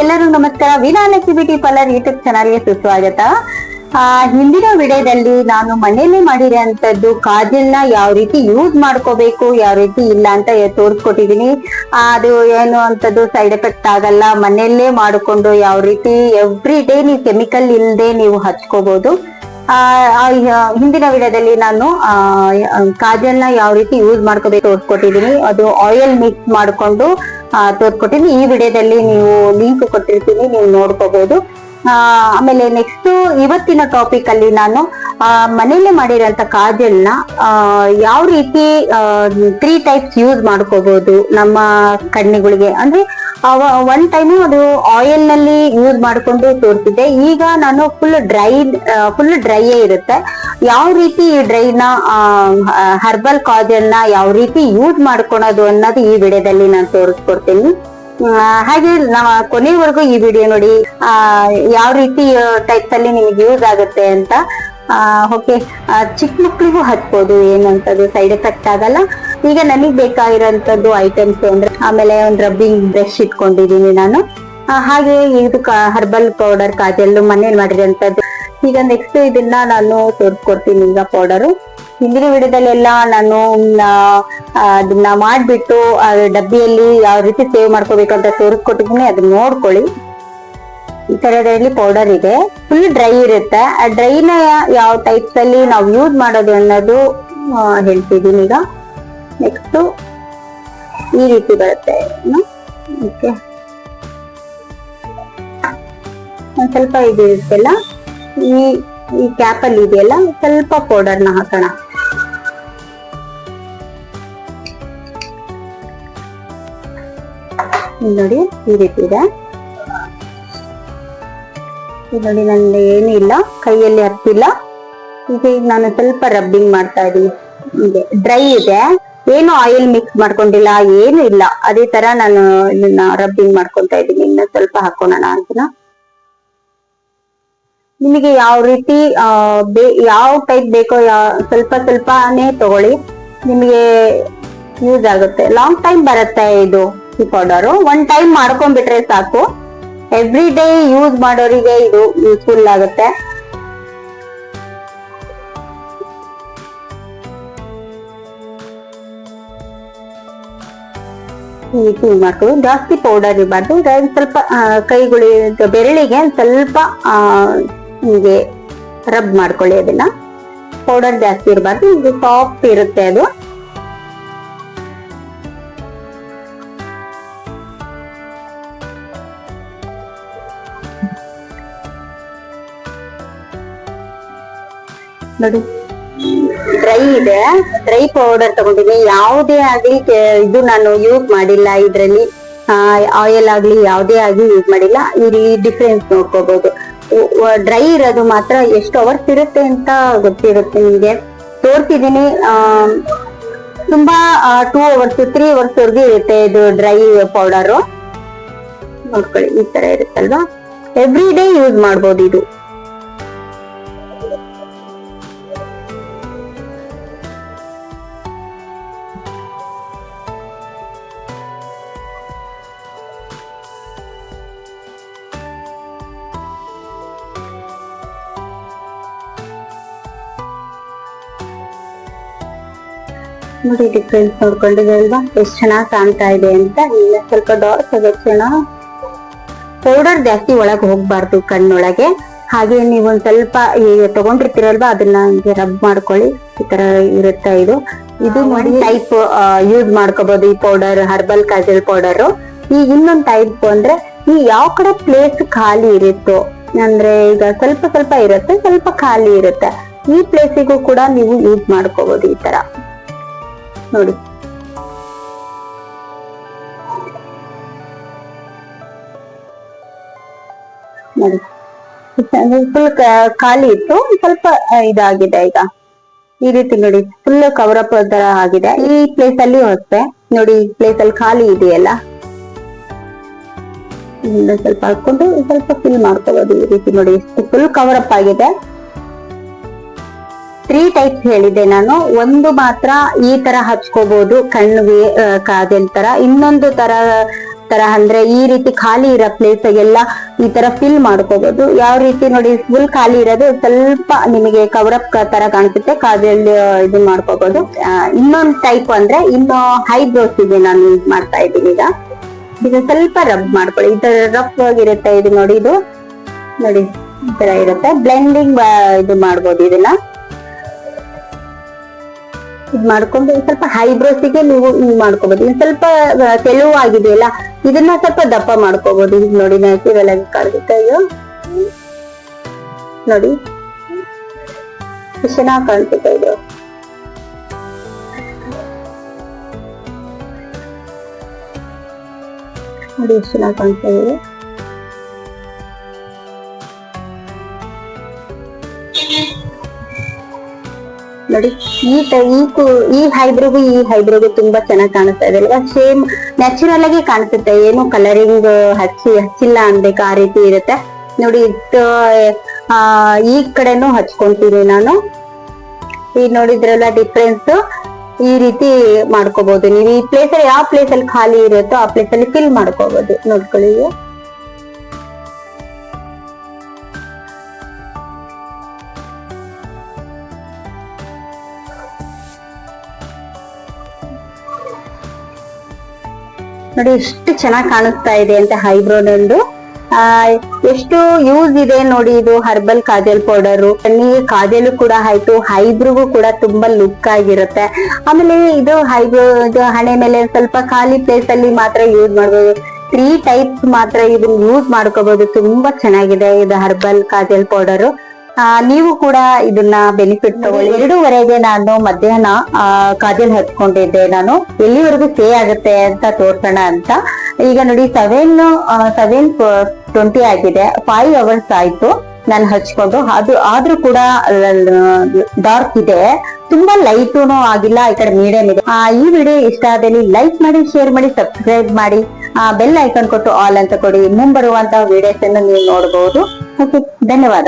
ಎಲ್ಲರಿಗೂ ನಮಸ್ಕಾರ. ವಿನಾಲಕ್ಷ್ಮಿ beauty parlour YouTube ಚಾನಲ್ಗೆ ಸುಸ್ವಾಗತ. ಆ, ಹಿಂದಿನ ವಿಡಿಯೋದಲ್ಲಿ ನಾನು ಮನೆಯಲ್ಲೇ ಮಾಡಿರೋಂಥದ್ದು ನ ಯಾವ ರೀತಿ ಯೂಸ್ ಮಾಡ್ಕೋಬೇಕು ಯಾವ ರೀತಿ ಇಲ್ಲ ಅಂತ ತೋರಿಸ್ಕೊಟ್ಟಿದೀನಿ ಅದು ಏನು ಅಂತದ್ದು ಸೈಡ್ ಎಫೆಕ್ಟ್ ಆಗಲ್ಲ. ಮನೆಯಲ್ಲೇ ಮಾಡಿಕೊಂಡು ಯಾವ ರೀತಿ ಎವ್ರಿ ಡೇ ನೀವು ಕೆಮಿಕಲ್ ಇಲ್ಲದೆ ನೀವು ಹಚ್ಕೋಬಹುದು ಹಿಂದಿನ ವಿಡಿಯೋದಲ್ಲಿ ನಾನು ಕಾಜಲ್ನ ಯಾವ ರೀತಿ ಯೂಸ್ ಮಾಡ್ಕೋಬೇಕು ತೋರ್ಸ್ಕೊಟ್ಟಿದೀನಿ ಅದು ಆಯಿಲ್ ಮಿಕ್ಸ್ ಮಾಡ್ಕೊಂಡು ತೋರ್ಸ್ಕೊಟ್ಟಿದ್ದೀನಿ. ಈ ವಿಡಿಯೋದಲ್ಲಿ ನೀವು ಲಿಂಕ್ ಕೊಟ್ಟಿರ್ತೀನಿ, ನೀವು ನೋಡ್ಕೋಬಹುದು ಆಮೇಲೆ ನೆಕ್ಸ್ಟ್ ಇವತ್ತಿನ ಟಾಪಿಕ್ ಅಲ್ಲಿ ನಾನು ಮನೇಲೆ ಮಾಡಿರೋಂಥ ಕಾಜಲ್ನ ಯಾವ ರೀತಿ ತ್ರೀ ಟೈಪ್ಸ್ ಯೂಸ್ ಮಾಡ್ಕೋಬಹುದು ನಮ್ಮ ಕಣ್ಣುಗಳಿಗೆ. ಅಂದ್ರೆ ಒನ್ ಟೈಮು ಅದು ಆಯಿಲ್ನಲ್ಲಿ ಯೂಸ್ ಮಾಡ್ಕೊಂಡು ತೋರಿಸಿದ್ದೆ. ಈಗ ನಾನು ಫುಲ್ ಡ್ರೈ ಫುಲ್ ಡ್ರೈಯೇ ಇರುತ್ತೆ. ಯಾವ ರೀತಿ ಈ ಡ್ರೈನ ಹರ್ಬಲ್ ಕಾಜಲ್ನ ಯಾವ ರೀತಿ ಯೂಸ್ ಮಾಡ್ಕೊಳೋದು ಅನ್ನೋದು ಈ ವಿಡಿಯೋದಲ್ಲಿ ನಾನು ತೋರಿಸ್ಕೊಡ್ತೀನಿ. ಹಾಗೆ ನಾವು ಕೊನೆವರೆಗೂ ಈ ವಿಡಿಯೋ ನೋಡಿ ಯಾವ ರೀತಿ ಟೈಪ್ ಅಲ್ಲಿ ನಿಮಗೆ ಯೂಸ್ ಆಗುತ್ತೆ ಅಂತ. ಓಕೆ ಚಿಕ್ಕ ಮಕ್ಕಳಿಗೂ ಹಚ್ಬೋದು, ಏನಂತದ್ದು ಸೈಡ್ ಎಫೆಕ್ಟ್ ಆಗಲ್ಲ. ಈಗ ನನಗೆ ಬೇಕಾಗಿರೋಂಥದ್ದು ಐಟಮ್ಸ್ ಅಂದ್ರೆ ಆಮೇಲೆ ಒಂದು ರಬ್ಬಿಂಗ್ ಬ್ರಷ್ ಇಟ್ಕೊಂಡಿದ್ದೀನಿ ನಾನು. ಹಾಗೆ ಇದು ಹರ್ಬಲ್ ಪೌಡರ್ ಕಾಜಲ್ಲು, ಮನೇಲಿ ಮಾಡಿರೋಂಥದ್ದು. ಈಗ ನೆಕ್ಸ್ಟ್ ಇದನ್ನ ನಾನು ತೋರಿಸ್ಕೊಡ್ತೀನಿ ಈಗ ಪೌಡರು ಹಿಂದಿನ ವಿಡಿಯೋದಲ್ಲೆಲ್ಲ ನಾನು ಅದನ್ನ ಮಾಡಿಬಿಟ್ಟು ಡಬ್ಬಿಯಲ್ಲಿ ಯಾವ ರೀತಿ ಸೇವ್ ಮಾಡ್ಕೋಬೇಕು ಅಂತ ತೋರಿಸ್ಕೊಟ್ಟಿದ್ದೀನಿ ಅದನ್ನ ನೋಡ್ಕೊಳ್ಳಿ. ಈ ತರದಲ್ಲಿ ಪೌಡರ್ ಇದೆ. ಫುಲ್ ಡ್ರೈ ಇರುತ್ತೆ. ಆ ಡ್ರೈನ ಯಾವ ಟೈಪ್ಸಲ್ಲಿ ನಾವು ಯೂಸ್ ಮಾಡೋದು ಅನ್ನೋದು ಹೇಳ್ತಿದ್ದೀನಿ ಈಗ. ನೆಕ್ಸ್ಟ್ ಈ ರೀತಿ ಬರುತ್ತೆ ಓಕೆ. ಸ್ವಲ್ಪ ಇದು ಇರುತ್ತಲ್ಲ, ಈ ಈ ಕ್ಯಾಪ್ ಅಲ್ಲಿ ಇದೆಯಲ್ಲ, ಸ್ವಲ್ಪ ಪೌಡರ್ನ ಹಾಕೋಣ. ನೋಡಿ, ಈ ರೀತಿ ಇದೆ. ನೋಡಿ ನನಗೆ ಏನಿಲ್ಲ ಕೈಯಲ್ಲಿ ಹತ್ತಿಲ್ಲ ಈಗ ನಾನು ಸ್ವಲ್ಪ ರಬ್ಬಿಂಗ್ ಮಾಡ್ತಾ ಹೀಗೆ ಡ್ರೈ ಇದೆ. ಏನು ಆಯಿಲ್ ಮಿಕ್ಸ್ ಮಾಡ್ಕೊಂಡಿಲ್ಲ, ಏನು ಇಲ್ಲ. ಅದೇ ತರ ನಾನು ಇದನ್ನ ರಬ್ಬಿಂಗ್ ಮಾಡ್ಕೊಂತಾ ಇದ್ದೀನಿ. ಇನ್ನ ಸ್ವಲ್ಪ ಹಾಕೋಣ ಅದನ್ನ ನಿಮಗೆ ಯಾವ ರೀತಿ ಯಾವ ಟೈಪ್ ಬೇಕೋ ಯಾವ ಸ್ವಲ್ಪ ಸ್ವಲ್ಪನೇ ತಗೊಳ್ಳಿ. ನಿಮಗೆ ಯೂಸ್ ಆಗುತ್ತೆ. ಲಾಂಗ್ ಟೈಮ್ ಬರುತ್ತೆ ಇದು ಈ ಪೌಡರು ಒನ್ ಟೈಮ್ ಮಾಡ್ಕೊಂಡ್ಬಿಟ್ರೆ ಸಾಕು. ಎವ್ರಿ ಡೇ ಯೂಸ್ ಮಾಡೋರಿಗೆ ಇದು ಯೂಸ್ಫುಲ್ ಆಗುತ್ತೆ. ಯೂಸ್ ಮಾಡ್ಕೊಳ್ಳಿ ಜಾಸ್ತಿ ಪೌಡರ್ ಇರಬಾರ್ದು. ಸ್ವಲ್ಪ ಕೈಗಳು ಬೆರಳಿಗೆ ಸ್ವಲ್ಪ ಹೀಗೆ ರಬ್ ಮಾಡ್ಕೊಳ್ಳಿ ಅದನ್ನ. ಪೌಡರ್ ಜಾಸ್ತಿ ಇರಬಾರ್ದು. ಇದು ಸಾಫ್ಟ್ ಇರುತ್ತೆ ಅದು. ನೋಡಿ. ಡ್ರೈ ಇದೆ. ಡ್ರೈ ಪೌಡರ್ ತಗೊಂಡಿದ್ದೆ ಯಾವುದೇ ಆಗ್ಲಿ ಇದು ನಾನು ಯೂಸ್ ಮಾಡಿಲ್ಲ ಇದರಲ್ಲಿ. ಆಯಿಲ್ ಆಗ್ಲಿ ಯಾವುದೇ ಆಗ್ಲಿ ಯೂಸ್ ಮಾಡಿಲ್ಲ. ಇಲ್ಲಿ ಡಿಫ್ರೆನ್ಸ್ ನೋಡ್ಕೋಬಹುದು ಡ್ರೈ ಇರೋದು ಮಾತ್ರ ಎಷ್ಟು ಅವರ್ಸ್ ಇರುತ್ತೆ ಅಂತ ಗೊತ್ತಿರುತ್ತೆ ನಿಮಗೆ. ತೋರ್ತಿದ್ದೀನಿ ತುಂಬಾ ಟೂ ಅವರ್ಸ್ ತ್ರೀ ಅವರ್ಸ್ ವರ್ಗೂ ಇರುತ್ತೆ ಇದು ಡ್ರೈ ಪೌಡರು ನೋಡ್ಕೊಳ್ಳಿ, ಈ ತರ ಇರುತ್ತಲ್ವಾ? ಎವ್ರಿ ಡೇ ಯೂಸ್ ಮಾಡ್ಬೋದು ಇದು. ನೋಡಿ ಡಿಫ್ರೆನ್ಸ್ ನೋಡ್ಕೊಂಡಿದ್ರಲ್ವಾ ಎಷ್ಟು ಚೆನ್ನಾಗಿ ಕಾಣ್ತಾ ಇದೆ ಅಂತ. ಇಲ್ಲ ಸ್ವಲ್ಪ ಡಾರ್ಕ್ ಆಗೋಣ ಪೌಡರ್ ಜಾಸ್ತಿ ಒಳಗೆ ಹೋಗ್ಬಾರ್ದು ಕಣ್ಣೊಳಗೆ. ಹಾಗೆ ನೀವು ಒಂದ್ ಸ್ವಲ್ಪ ಈಗ ತಗೊಂಡಿರ್ತೀರಲ್ವಾ, ಅದನ್ನ ಹಂಗೆ ರಬ್ ಮಾಡ್ಕೊಳ್ಳಿ. ಈ ತರ ಇರುತ್ತೆ ಇದು. ಇದು ನೋಡಿ ಟೈಪ್ ಯೂಸ್ ಮಾಡ್ಕೋಬಹುದು ಈ ಪೌಡರ್ ಹರ್ಬಲ್ ಕಾಜಲ್ ಪೌಡರ್ ಈ ಇನ್ನೊಂದ್ ಟೈಪ್ ಅಂದ್ರೆ ಈ ಯಾವ ಕಡೆ ಪ್ಲೇಸ್ ಖಾಲಿ ಇರುತ್ತೋ, ಅಂದ್ರೆ ಈಗ ಸ್ವಲ್ಪ ಸ್ವಲ್ಪ ಇರುತ್ತೆ, ಸ್ವಲ್ಪ ಖಾಲಿ ಇರುತ್ತೆ. ಈ ಪ್ಲೇಸಿಗೂ ಕೂಡ ನೀವು ಯೂಸ್ ಮಾಡ್ಕೋಬಹುದು ಈ ತರ. ನೋಡಿ. ನೋಡಿ. ಫುಲ್ ಖಾಲಿ ಇತ್ತು ಸ್ವಲ್ಪ ಇದಾಗಿದೆ ಈಗ. ಈ ರೀತಿ ನೋಡಿ ಫುಲ್ ಕವರ್ ಅಪ್ ತರ ಆಗಿದೆ. ಈ ಪ್ಲೇಸ್ ಅಲ್ಲಿ ಹೊತ್ತೆ ನೋಡಿ, ಈ ಪ್ಲೇಸ್ ಅಲ್ಲಿ ಖಾಲಿ ಇದೆಯಲ್ಲ? ಸ್ವಲ್ಪ ಹಾಕೊಂಡು ಸ್ವಲ್ಪ ಫಿಲ್ ಮಾಡ್ಕೋಬಹುದು ಈ ರೀತಿ ನೋಡಿ. ಫುಲ್ ಕವರ್ ಅಪ್ ಆಗಿದೆ. ತ್ರೀ ಟೈಪ್ ಹೇಳಿದೆ ನಾನು. ಒಂದು ಮಾತ್ರ ಈ ತರ ಹಚ್ಕೋಬಹುದು ಕಣ್ಣು ಕಾದಲ್ ತರ. ಇನ್ನೊಂದು ತರ ತರ ಅಂದ್ರೆ ಈ ರೀತಿ ಖಾಲಿ ಇರೋ ಪ್ಲೇಸ್ ಎಲ್ಲ ಈ ತರ ಫಿಲ್ ಮಾಡ್ಕೋಬಹುದು ಯಾವ ರೀತಿ ನೋಡಿ ಫುಲ್ ಖಾಲಿ ಇರೋದು ಸ್ವಲ್ಪ ನಿಮಗೆ ಕವರ್ ಅಪ್ ತರ ಕಾಣಿಸುತ್ತೆ, ಕಾಜಲ್ ಇದು ಮಾಡ್ಕೋಬಹುದು ಇನ್ನೊಂದು ಟೈಪ್ ಅಂದ್ರೆ ಇನ್ನು ಹೈಬ್ರೋಸ್ ಇದೆ ನಾನು ಯೂಸ್ ಮಾಡ್ತಾ ಇದ್ದೀನಿ ಈಗ. ಇದು ಸ್ವಲ್ಪ ರಬ್ ಮಾಡ್ಕೊಳ್ಳಿ. ಈ ತರ ರಫ್ ಆಗಿರುತ್ತೆ ಇದು ನೋಡಿ ಇದು ನೋಡಿ, ಈ ತರ ಇರುತ್ತೆ. ಬ್ಲೆಂಡಿಂಗ್ ಇದು ಮಾಡ್ಬೋದು ಇದನ್ನ. ಇದ್ ಮಾಡ್ಕೊಂಡು ಸ್ವಲ್ಪ ಹೈಬ್ರೋಸಿಗೆ ನೀವು ಹಿಂಗ್ ಮಾಡ್ಕೋಬಹುದು ಇನ್ನು ಸ್ವಲ್ಪ ತೆಳುವಾಗಿದೆ ಅಲ್ಲ ಆಗಿದೆಯಲ್ಲ ಇದನ್ನ ಸ್ವಲ್ಪ ದಪ್ಪ ಮಾಡ್ಕೋಬಹುದು ಇದು ನೋಡಿ ನ್ಯಾಚುರಲ್ ಆಗಿ ಅಯ್ಯೋ. ನೋಡಿ. ಚೆನ್ನಾಗಿ ಕಾಣಿಸುತ್ತೆ, ಇದು. ನೋಡಿ ಎಷ್ಟು ಚೆನ್ನಾಗಿ ಕಾಣ್ತಾ ಇದೆ. ನೋಡಿ, ಈ ಈ ಈ ಹೈಬ್ರಿಗೂ ಈ ಹೈಬ್ರಿಗೂ ತುಂಬಾ ಚೆನ್ನಾಗಿ ಕಾಣಿಸ್ತಾ ಇದೆ ಅಲ್ವಾ? ಸೇಮ್ ನ್ಯಾಚುರಲ್ ಆಗಿ ಕಾಣಿಸುತ್ತೆ. ಏನು ಕಲರಿಂಗ್ ಹಚ್ಚಿ, ಹಚ್ಚಿಲ್ಲ ಅನ್ಬೇಕು, ಆ ರೀತಿ ಇರುತ್ತೆ. ನೋಡಿ, ಇದು ಈ ಕಡೆನೂ ಹಚ್ಕೊಂತೀನಿ ನಾನು. ಈಗ ನೋಡಿದ್ರಲ್ಲ ಡಿಫ್ರೆನ್ಸ್ ಈ ರೀತಿ ಮಾಡ್ಕೋಬಹುದು ನೀವು ಈ ಪ್ಲೇಸ್ ಅಲ್ಲಿ, ಯಾವ ಪ್ಲೇಸ್ ಅಲ್ಲಿ ಖಾಲಿ ಇರುತ್ತೋ ಆ ಪ್ಲೇಸ್ ಅಲ್ಲಿ ಫಿಲ್ ಮಾಡ್ಕೋಬಹುದು ನೋಡ್ಕೊಳ್ಳಿ. ನೋಡಿ ಎಷ್ಟು ಚೆನ್ನಾಗಿ ಕಾಣಿಸ್ತಾ ಇದೆ ಅಂತ ಹೈಬ್ರೋ ನಂದು. ಎಷ್ಟು ಯೂಸ್ ಇದೆ ನೋಡಿ ಇದು ಹರ್ಬಲ್ ಕಾಜಲ್ ಪೌಡರ್. ಕಣ್ಣಿಗೆ ಕಾಜಲು ಕೂಡ ಆಯ್ತು, ಹೈಬ್ರಿಗೂ ಕೂಡ ತುಂಬಾ ಲುಕ್ ಆಗಿರುತ್ತೆ. ಆಮೇಲೆ ಇದು ಹೈಬ್ರೋ, ಇದು ಹಣೆ ಮೇಲೆ ಸ್ವಲ್ಪ ಖಾಲಿ ಪ್ಲೇಸ್ ಅಲ್ಲಿ ಮಾತ್ರ ಯೂಸ್ ಮಾಡ್ಬೋದು. ತ್ರೀ ಟೈಪ್ಸ್ ಮಾತ್ರ ಇದನ್ನ ಯೂಸ್ ಮಾಡ್ಕೋಬಹುದು ತುಂಬಾ ಚೆನ್ನಾಗಿದೆ ಇದು ಹರ್ಬಲ್ ಕಾಜಲ್ ಪೌಡರ್. ನೀವು ಕೂಡ ಇದನ್ನ ಬೆನಿಫಿಟ್ ತಗೊಳ್ಳಿ. ಎರಡೂವರೆಗೆ ನಾನು ಮಧ್ಯಾಹ್ನ ಕಾಜಲ್ ಹಚ್ಕೊಂಡಿದ್ದೆ ನಾನು ಎಲ್ಲಿವರೆಗೂ ಸ್ಟೇ ಆಗುತ್ತೆ ಅಂತ ತೋರ್ಸೋಣ ಅಂತ. ಈಗ ನೋಡಿ ಸೆವೆನ್ ಸೆವೆನ್ ಟ್ವೆಂಟಿ ಆಗಿದೆ. ಫೈವ್ ಅವರ್ಸ್ ಆಯ್ತು ನಾನು ಹಚ್ಕೊಂಡು. ಅದು ಆದ್ರೂ ಕೂಡ ಡಾರ್ಕ್ ಇದೆ. ತುಂಬಾ ಲೈಟುನು ಆಗಿಲ್ಲ ಈ ಕಡೆ ಮೀಡಿಯಂ ಇದೆ. ಆ, ಈ ವಿಡಿಯೋ ಇಷ್ಟ ಆದಲ್ಲಿ ಲೈಕ್ ಮಾಡಿ ಶೇರ್ ಮಾಡಿ ಸಬ್ಸ್ಕ್ರೈಬ್ ಮಾಡಿ. ಬೆಲ್ ಐಕಾನ್ ಕೊಟ್ಟು ಆಲ್ ಅಂತ ಕೊಡಿ. ಮುಂಬರುವಂತಹ ವಿಡಿಯೋಸ್ ಅನ್ನು ನೀವು ನೋಡಬಹುದು ಓಕೆ ಧನ್ಯವಾದ.